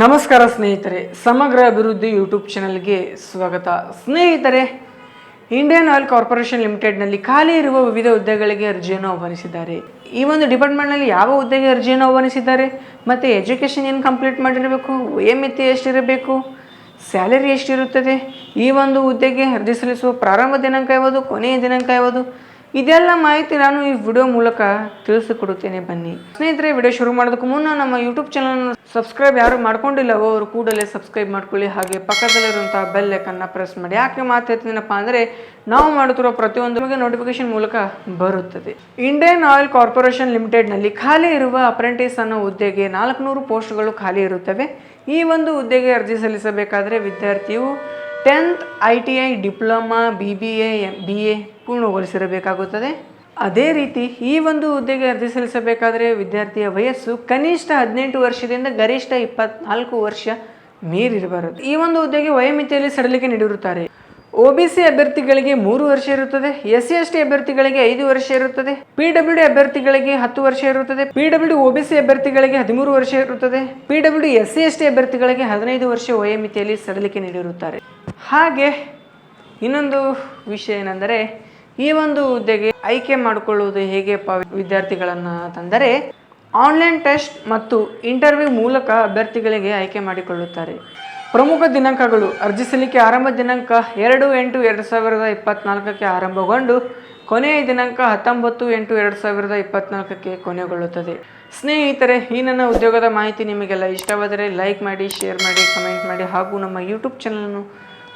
ನಮಸ್ಕಾರ ಸ್ನೇಹಿತರೆ, ಸಮಗ್ರ ಅಭಿವೃದ್ಧಿ ಯೂಟ್ಯೂಬ್ ಚಾನಲ್ಗೆ ಸ್ವಾಗತ. ಸ್ನೇಹಿತರೆ, ಇಂಡಿಯನ್ ಆಯಿಲ್ ಕಾರ್ಪೊರೇಷನ್ ಲಿಮಿಟೆಡ್ನಲ್ಲಿ ಖಾಲಿ ಇರುವ ವಿವಿಧ ಹುದ್ದೆಗಳಿಗೆ ಅರ್ಜಿಯನ್ನು ಆಹ್ವಾನಿಸಿದ್ದಾರೆ. ಈ ಒಂದು ಡಿಪಾರ್ಟ್ಮೆಂಟ್ನಲ್ಲಿ ಯಾವ ಹುದ್ದೆಗೆ ಅರ್ಜಿಯನ್ನು ಆಹ್ವಾನಿಸಿದ್ದಾರೆ? ಮತ್ತು ಎಜುಕೇಷನ್ ಏನು ಕಂಪ್ಲೀಟ್ ಮಾಡಿರಬೇಕು? ವಯೋಮಿತಿ ಎಷ್ಟಿರಬೇಕು? ಸ್ಯಾಲರಿ ಎಷ್ಟಿರುತ್ತದೆ? ಈ ಒಂದು ಹುದ್ದೆಗೆ ಅರ್ಜಿ ಸಲ್ಲಿಸುವ ಪ್ರಾರಂಭ ದಿನಾಂಕ ಯಾವುದು? ಕೊನೆಯ ದಿನಾಂಕ ಯಾವುದು? ಇದೆಲ್ಲ ಮಾಹಿತಿ ನಾನು ಈ ವಿಡಿಯೋ ಮೂಲಕ ತಿಳಿಸಿಕೊಡುತ್ತೇನೆ, ಬನ್ನಿ. ಸ್ನೇಹಿತರೆ, ವಿಡಿಯೋ ಶುರು ಮಾಡೋದಕ್ಕೂ ಮುನ್ನ ನಮ್ಮ ಯೂಟ್ಯೂಬ್ ಚಾನಲ್ ಸಬ್ಸ್ಕ್ರೈಬ್ ಯಾರು ಮಾಡ್ಕೊಂಡಿಲ್ಲವೋ ಅವರು ಕೂಡಲೇ ಸಬ್ಸ್ಕ್ರೈಬ್ ಮಾಡ್ಕೊಳ್ಳಿ. ಹಾಗೆ ಪಕ್ಕದಲ್ಲಿರುವಂತಹ ಬೆಲ್ ಐಕನ್ನ ಪ್ರೆಸ್ ಮಾಡಿ. ಯಾಕೆ ಮಾತಾಡ್ತೀನಪ್ಪ ಅಂದರೆ, ನಾವು ಮಾಡುತ್ತಿರೋ ಪ್ರತಿಯೊಂದು ನಿಮಗೆ ನೋಟಿಫಿಕೇಶನ್ ಮೂಲಕ ಬರುತ್ತದೆ. ಇಂಡಿಯನ್ ಆಯಿಲ್ ಕಾರ್ಪೊರೇಷನ್ ಲಿಮಿಟೆಡ್ನಲ್ಲಿ ಖಾಲಿ ಇರುವ ಅಪ್ರೆಂಟಿಸ್ ಅನ್ನೋ ಹುದ್ದೆಗೆ ನಾಲ್ಕುನೂರು ಪೋಸ್ಟ್ಗಳು ಖಾಲಿ ಇರುತ್ತವೆ. ಈ ಒಂದು ಹುದ್ದೆಗೆ ಅರ್ಜಿ ಸಲ್ಲಿಸಬೇಕಾದರೆ ವಿದ್ಯಾರ್ಥಿಯು tenth I T I diploma B B A B A ಪೂರ್ಣಗೊಳಿಸಿರಬೇಕಾಗುತ್ತದೆ. ಅದೇ ರೀತಿ ಈ ಒಂದು ಹುದ್ದೆಗೆ ಅರ್ಜಿ ಸಲ್ಲಿಸಬೇಕಾದರೆ ವಿದ್ಯಾರ್ಥಿಯ ವಯಸ್ಸು ಕನಿಷ್ಠ ಹದಿನೆಂಟು ವರ್ಷದಿಂದ ಗರಿಷ್ಠ ಇಪ್ಪತ್ನಾಲ್ಕು ವರ್ಷ ಮೀರಿರಬಾರದು. ಈ ಒಂದು ಹುದ್ದೆಗೆ ವಯೋಮಿತಿಯಲ್ಲಿ ಸಡಲಿಕೆ ನೀಡಿರುತ್ತಾರೆ. ಒ ಬಿ ಸಿ ಅಭ್ಯರ್ಥಿಗಳಿಗೆ ಮೂರು ವರ್ಷ ಇರುತ್ತದೆ, ಎಸ್ ಸಿ ಎಸ್ ಟಿ ಅಭ್ಯರ್ಥಿಗಳಿಗೆ ಐದು ವರ್ಷ ಇರುತ್ತದೆ, ಪಿ ಡಬ್ಲ್ಯೂ ಡಿ ಅಭ್ಯರ್ಥಿಗಳಿಗೆ ಹತ್ತು ವರ್ಷ ಇರುತ್ತದೆ, P W O B C ಅಭ್ಯರ್ಥಿಗಳಿಗೆ ಹದಿಮೂರು ವರ್ಷ ಇರುತ್ತದೆ, P W S C S T ಅಭ್ಯರ್ಥಿಗಳಿಗೆ ಹದಿನೈದು ವರ್ಷ ವಯೋಮಿತಿಯಲ್ಲಿ ಸಡಲಿಕೆ ನೀಡಿರುತ್ತಾರೆ. ಹಾಗೆ ಇನ್ನೊಂದು ವಿಷಯ ಏನೆಂದರೆ, ಈ ಒಂದು ಹುದ್ದೆಗೆ ಆಯ್ಕೆ ಮಾಡಿಕೊಳ್ಳುವುದು ಹೇಗೆ ಪ ವಿದ್ಯಾರ್ಥಿಗಳನ್ನು ತಂದರೆ, ಆನ್ಲೈನ್ ಟೆಸ್ಟ್ ಮತ್ತು ಇಂಟರ್ವ್ಯೂ ಮೂಲಕ ಅಭ್ಯರ್ಥಿಗಳಿಗೆ ಆಯ್ಕೆ ಮಾಡಿಕೊಳ್ಳುತ್ತಾರೆ. ಪ್ರಮುಖ ದಿನಾಂಕಗಳು ಅರ್ಜಿ ಸಲ್ಲಿಕೆ ಆರಂಭ ದಿನಾಂಕ ಎರಡು ಎಂಟು ಎರಡು ಸಾವಿರದ ಇಪ್ಪತ್ನಾಲ್ಕಕ್ಕೆ ಆರಂಭಗೊಂಡು, ಕೊನೆಯ ದಿನಾಂಕ ಹತ್ತೊಂಬತ್ತು ಎಂಟು ಎರಡು ಸಾವಿರದ ಇಪ್ಪತ್ನಾಲ್ಕಕ್ಕೆ ಕೊನೆಗೊಳ್ಳುತ್ತದೆ. ಸ್ನೇಹಿತರೆ, ಈ ನನ್ನ ಉದ್ಯೋಗದ ಮಾಹಿತಿ ನಿಮಗೆಲ್ಲ ಇಷ್ಟವಾದರೆ ಲೈಕ್ ಮಾಡಿ, ಶೇರ್ ಮಾಡಿ, ಕಮೆಂಟ್ ಮಾಡಿ ಹಾಗೂ ನಮ್ಮ ಯೂಟ್ಯೂಬ್ ಚಾನಲನ್ನು